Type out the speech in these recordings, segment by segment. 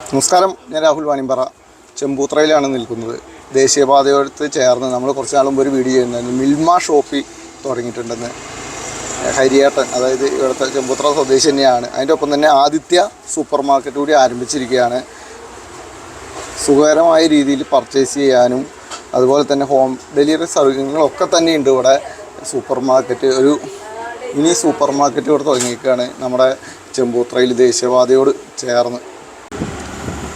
നമസ്കാരം ഞാൻ രാഹുൽ വാണിമ്പറ ചെമ്പൂത്രയിലാണ് നിൽക്കുന്നത്. ദേശീയപാതയോടത്ത് ചേർന്ന് നമ്മൾ കുറച്ച് നാളും ഒരു വീഡിയോ ചെയ്യുന്നുണ്ടായിരുന്നു മിൽമ ഷോപ്പി തുടങ്ങിയിട്ടുണ്ടെന്ന്. ഹരിയേട്ടൻ അതായത് ഇവിടുത്തെ ചെമ്പൂത്ര സ്വദേശി തന്നെയാണ്. അതിന്റെ ഒപ്പം തന്നെ ആദിത്യ സൂപ്പർ മാർക്കറ്റ് കൂടി ആരംഭിച്ചിരിക്കുകയാണ്. സുഖകരമായ രീതിയിൽ പർച്ചേസ് ചെയ്യാനും അതുപോലെ തന്നെ ഹോം ഡെലിവറി സൗകര്യങ്ങളൊക്കെ തന്നെയുണ്ട് ഇവിടെ. സൂപ്പർ മാർക്കറ്റ് ഒരു മിനി സൂപ്പർ മാർക്കറ്റ് ഇവിടെ തുടങ്ങിയിരിക്കുകയാണ് നമ്മുടെ ചെമ്പൂത്രയിൽ ദേശീയപാതയോട് ചേർന്ന്.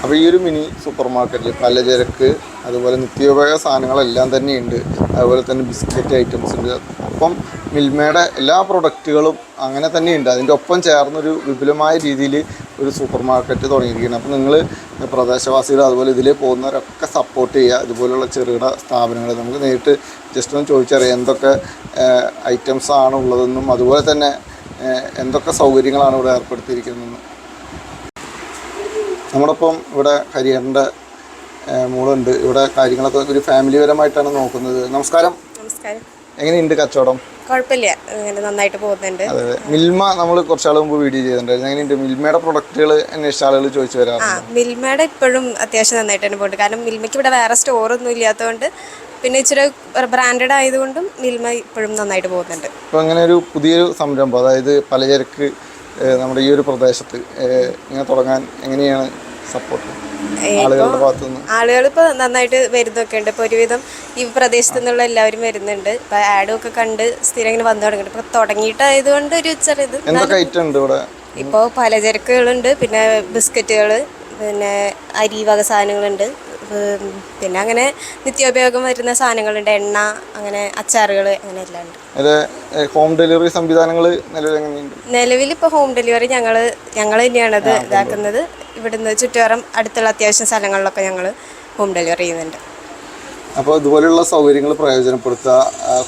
അപ്പോൾ ഈ ഒരു മിനി സൂപ്പർ മാർക്കറ്റിൽ പലചരക്ക് അതുപോലെ നിത്യോപയോഗ സാധനങ്ങളെല്ലാം തന്നെയുണ്ട്. അതുപോലെ തന്നെ ബിസ്ക്കറ്റ് ഐറ്റംസ് ഉണ്ട്. ഒപ്പം മിൽമയുടെ എല്ലാ പ്രൊഡക്റ്റുകളും അങ്ങനെ തന്നെയുണ്ട്. അതിന്റെ ഒപ്പം ചേർന്നൊരു വിപുലമായ രീതിയിൽ ഒരു സൂപ്പർ മാർക്കറ്റ് തുടങ്ങിയിരിക്കുകയാണ്. അപ്പോൾ നിങ്ങൾ പ്രദേശവാസികൾ അതുപോലെ ഇതിൽ പോകുന്നവരൊക്കെ സപ്പോർട്ട് ചെയ്യുക. ഇതുപോലുള്ള ചെറുകിട സ്ഥാപനങ്ങൾ നമുക്ക് നേരിട്ട് ജസ്റ്റ് ഒന്ന് ചോദിച്ചറിയാം. എന്തൊക്കെ ഐറ്റംസ് ആണ് ഉള്ളതെന്നും അതുപോലെ തന്നെ എന്തൊക്കെ സൗകര്യങ്ങളാണ് ഇവിടെ ഏർപ്പെടുത്തിയിരിക്കുന്നതെന്നും. നമ്മോടൊപ്പം ഇവിടെ ഹരിഹരന്റെ മോളുണ്ട്. ഇവിടെ കാര്യങ്ങളൊക്കെ ഒരു ഫാമിലി പരമായിട്ടാണ് നോക്കുന്നത്. നമസ്കാരം. നമസ്കാരം. എങ്ങനെയുണ്ട് കച്ചവടം? കുഴപ്പമില്ല. നന്നായിട്ട് പോകുന്നുണ്ട്. അതെ മിൽമ നമ്മൾ കുറച്ചാൾ മുമ്പ് വീഡിയോ ചെയ്തിട്ടുണ്ടായിരുന്നു. എങ്ങനെയുണ്ട്? മിൽമയുടെ പ്രൊഡക്റ്റുകൾ അന്വേഷിച്ച ആളുകൾ ചോദിച്ചു വരാറുണ്ട്. മിൽമയുടെ ഇപ്പോഴും അത്യാവശ്യം നന്നായിട്ട് തന്നെ പോകുന്നുണ്ട്. കാരണം മിൽമയ്ക്ക് ഇവിടെ വേറെ സ്റ്റോറൊന്നും ഇല്ലാത്തതുകൊണ്ട് പിന്നെ ഇച്ചിരി ബ്രാൻഡഡ് ആയതുകൊണ്ടും മിൽമ ഇപ്പോഴും നന്നായിട്ട് പോകുന്നുണ്ട്. ഇപ്പോൾ അങ്ങനെ ഒരു പുതിയൊരു സംരംഭം അതായത് പലചരക്ക് നമ്മുടെ ഈ ഒരു പ്രദേശത്ത് ഇങ്ങനെ തുടങ്ങാൻ എങ്ങനെയാണ് സപ്പോർട്ട് ആളുകളുടെ ആളുകൾ ഇപ്പോൾ നന്നായിട്ട് വരുന്നൊക്കെ ഉണ്ട്. ഇപ്പോൾ ഒരുവിധം ഈ പ്രദേശത്തു നിന്നുള്ള എല്ലാവരും വരുന്നുണ്ട്. ഇപ്പോൾ ആഡും ഒക്കെ കണ്ട് സ്ഥിരം ഇങ്ങനെ വന്നു തുടങ്ങിയിട്ട് ഇപ്പോൾ തുടങ്ങിയിട്ടായതുകൊണ്ട് ഒരു ചെറിയത് എന്തൊക്കെ ഐറ്റം ഉണ്ട് ഇവിടെ? ഇപ്പോൾ പലചരക്കുകളുണ്ട്. പിന്നെ ബിസ്ക്കറ്റുകൾ പിന്നെ അരി വക സാധനങ്ങളുണ്ട്. പിന്നെ അങ്ങനെ നിത്യോപയോഗം വരുന്ന സാധനങ്ങളുണ്ട് എണ്ണ അങ്ങനെ അച്ചാറുകൾ അങ്ങനെ എല്ലാം ഉണ്ട്. ഹോം ഡെലിവറി സംവിധാനങ്ങൾ നിലവിൽ ഇപ്പോൾ ഹോം ഡെലിവറി ഞങ്ങൾ ഞങ്ങൾ തന്നെയാണ് അത് ഇതാക്കുന്നത്. ഇവിടുന്ന് ചുറ്റുപാറും അടുത്തുള്ള അത്യാവശ്യം സ്ഥലങ്ങളിലൊക്കെ ഞങ്ങൾ ഹോം ഡെലിവറി ചെയ്യുന്നുണ്ട്. അപ്പോൾ ഇതുപോലെയുള്ള സൗകര്യങ്ങൾ പ്രയോജനപ്പെടുത്തുക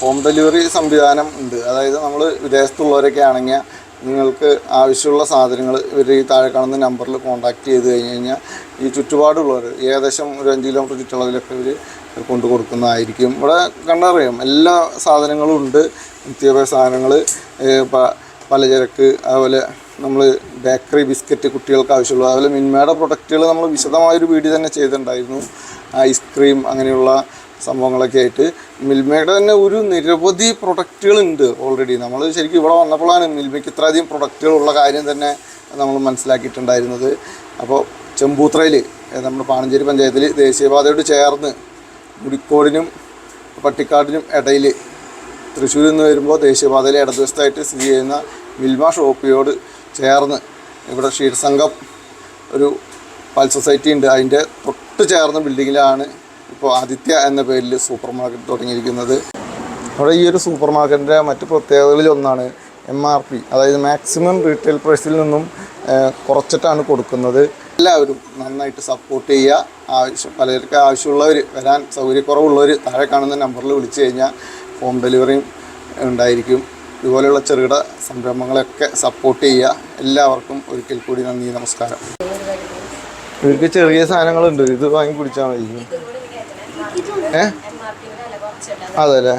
ഹോം ഡെലിവറി സംവിധാനം ഉണ്ട്. അതായത് നമ്മൾ വിദേശത്തുള്ളവരൊക്കെ ആണെങ്കിൽ നിങ്ങൾക്ക് ആവശ്യമുള്ള സാധനങ്ങൾ ഇവർ ഈ താഴെ കാണുന്ന നമ്പറിൽ കോൺടാക്ട് ചെയ്ത് കഴിഞ്ഞ് കഴിഞ്ഞാൽ ഈ ചുറ്റുപാടുള്ളവർ ഏകദേശം ഒരു അഞ്ച് കിലോമീറ്റർ ചുറ്റളവിലൊക്കെ ഇവർ കൊണ്ടു കൊടുക്കുന്നതായിരിക്കും ഇവിടെ കണ്ടറിയാം എല്ലാ സാധനങ്ങളും ഉണ്ട്. നിത്യോപയോഗ സാധനങ്ങൾ പലചരക്ക് അതുപോലെ നമ്മൾ ബേക്കറി ബിസ്ക്കറ്റ് കുട്ടികൾക്ക് ആവശ്യമുള്ള അതുപോലെ മിന്മയുടെ പ്രൊഡക്റ്റുകൾ നമ്മൾ വിശദമായൊരു വീഡിയോ തന്നെ ചെയ്തിട്ടുണ്ടായിരുന്നു. ഐസ്ക്രീം അങ്ങനെയുള്ള സംഭവങ്ങളൊക്കെ ആയിട്ട് മിൽമയുടെ തന്നെ ഒരു നിരവധി പ്രൊഡക്റ്റുകളുണ്ട് ഓൾറെഡി നമ്മൾ ശരിക്കും ഇവിടെ വന്നപ്പോഴാണ് മിൽമയ്ക്ക് ഇത്രയധികം പ്രൊഡക്റ്റുകൾ ഉള്ള കാര്യം തന്നെ നമ്മൾ മനസ്സിലാക്കിയിട്ടുണ്ടായിരുന്നത്. അപ്പോൾ ചെമ്പൂത്രയിൽ നമ്മുടെ പാണഞ്ചേരി പഞ്ചായത്തിൽ ദേശീയപാതയോട് ചേർന്ന് മുടിക്കോടിനും പട്ടിക്കാടിനും ഇടയിൽ തൃശ്ശൂരിൽ നിന്ന് വരുമ്പോൾ ദേശീയപാതയിലെ ഇടതുവശത്തായിട്ട് സ്ഥിതി ചെയ്യുന്ന മിൽമ ഷോപ്പിയോട് ചേർന്ന് ഇവിടെ ക്ഷീരസംഘം ഒരു പാൽ സൊസൈറ്റി ഉണ്ട്. അതിന്റെ തൊട്ട് ചേർന്ന ബിൽഡിങ്ങിലാണ് ഇപ്പോൾ ആദിത്യ എന്ന പേരിൽ സൂപ്പർ മാർക്കറ്റ് തുടങ്ങിയിരിക്കുന്നത്. അവിടെ ഈ ഒരു സൂപ്പർ മാർക്കറ്റിന്റെ മറ്റ് പ്രത്യേകതകളിൽ ഒന്നാണ് എം ആർ പി അതായത് മാക്സിമം റീറ്റെയിൽ പ്രൈസിൽ നിന്നും കുറച്ചിട്ടാണ് കൊടുക്കുന്നത്. എല്ലാവരും നന്നായിട്ട് സപ്പോർട്ട് ചെയ്യുക. ആവശ്യം പലർക്ക് ആവശ്യമുള്ളവർ വരാൻ സൗകര്യക്കുറവുള്ളവർ താഴെ കാണുന്ന നമ്പറിൽ വിളിച്ചു കഴിഞ്ഞാൽ ഹോം ഡെലിവറിയും ഉണ്ടായിരിക്കും. ഇതുപോലെയുള്ള ചെറുകിട സംരംഭങ്ങളെയൊക്കെ സപ്പോർട്ട് ചെയ്യുക. എല്ലാവർക്കും ഒരിക്കൽ കൂടി നന്ദി നമസ്കാരം. ഇവർക്ക് ചെറിയ സാധനങ്ങളുണ്ട്. ഇത് വാങ്ങി കുടിച്ചാൽ മതി. ഏ? അതെ അല്ലേ